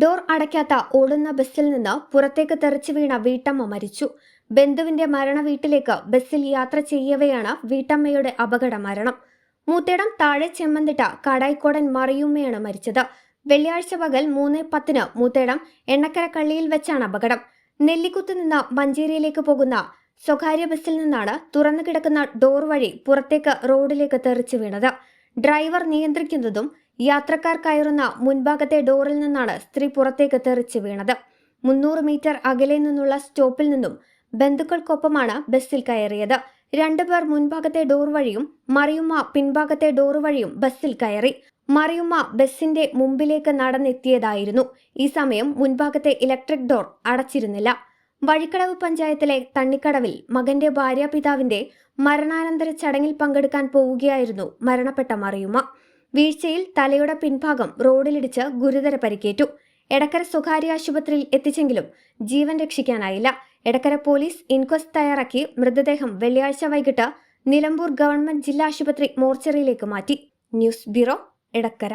Door അടയ്ക്കാത്ത ഓടുന്ന ബസ്സിൽ നിന്ന് പുറത്തേക്ക് തെറിച്ചു വീണ വീട്ടമ്മ മരിച്ചു. ബന്ധുവിന്റെ മരണ വീട്ടിലേക്ക് ബസ്സിൽ യാത്ര ചെയ്യവെയാണ് വീട്ടമ്മയുടെ അപകട മരണം. മൂത്തേടം താഴെ ചെമ്മന്തിട്ട കടായിക്കോടൻ മറിയുമ്മയാണ് മരിച്ചത്. വെള്ളിയാഴ്ച പകൽ മൂന്ന് പത്തിന് മൂത്തേടം എണ്ണക്കര കള്ളിയിൽ വെച്ചാണ് അപകടം. നെല്ലിക്കുത്ത് നിന്ന് മഞ്ചേരിയിലേക്ക് പോകുന്ന സ്വകാര്യ ബസ്സിൽ നിന്നാണ് തുറന്നു കിടക്കുന്ന ഡോർ വഴി പുറത്തേക്ക് റോഡിലേക്ക് തെറിച്ചു വീണത്. ഡ്രൈവർ നിയന്ത്രിക്കുന്നതും യാത്രക്കാർ കയറുന്ന മുൻഭാഗത്തെ ഡോറിൽ നിന്നാണ് സ്ത്രീ പുറത്തേക്ക് തെറിച്ച് വീണത്. മുന്നൂറ് മീറ്റർ അകലെ നിന്നുള്ള സ്റ്റോപ്പിൽ നിന്നും ബന്ധുക്കൾക്കൊപ്പമാണ് ബസ്സിൽ കയറിയത്. രണ്ടുപേർ മുൻഭാഗത്തെ ഡോർ വഴിയും മറിയുമ്മ പിൻഭാഗത്തെ ഡോർ വഴിയും ബസ്സിൽ കയറി. മറിയുമ്മ ബസ്സിന്റെ മുമ്പിലേക്ക് നടന്നെത്തിയതായിരുന്നു. ഈ സമയം മുൻഭാഗത്തെ ഇലക്ട്രിക് ഡോർ അടച്ചിരുന്നില്ല. വഴിക്കടവ് പഞ്ചായത്തിലെ തണ്ണിക്കടവിൽ മകന്റെ ഭാര്യാപിതാവിന്റെ മരണാനന്തര ചടങ്ങിൽ പങ്കെടുക്കാൻ പോവുകയായിരുന്നു മരണപ്പെട്ട മറിയുമ്മ. വീഴ്ചയിൽ തലയുടെ പിൻഭാഗം റോഡിലിടിച്ച് ഗുരുതര പരിക്കേറ്റു. എടക്കര സ്വകാര്യ ആശുപത്രിയിൽ എത്തിച്ചെങ്കിലും ജീവൻ രക്ഷിക്കാനായില്ല. എടക്കര പോലീസ് ഇൻക്വസ്റ്റ് തയ്യാറാക്കി മൃതദേഹം വെള്ളിയാഴ്ച വൈകിട്ട് നിലമ്പൂർ ഗവൺമെന്റ് ജില്ലാ ആശുപത്രി മോർച്ചറിയിലേക്ക് മാറ്റി. News bureau Edakkara.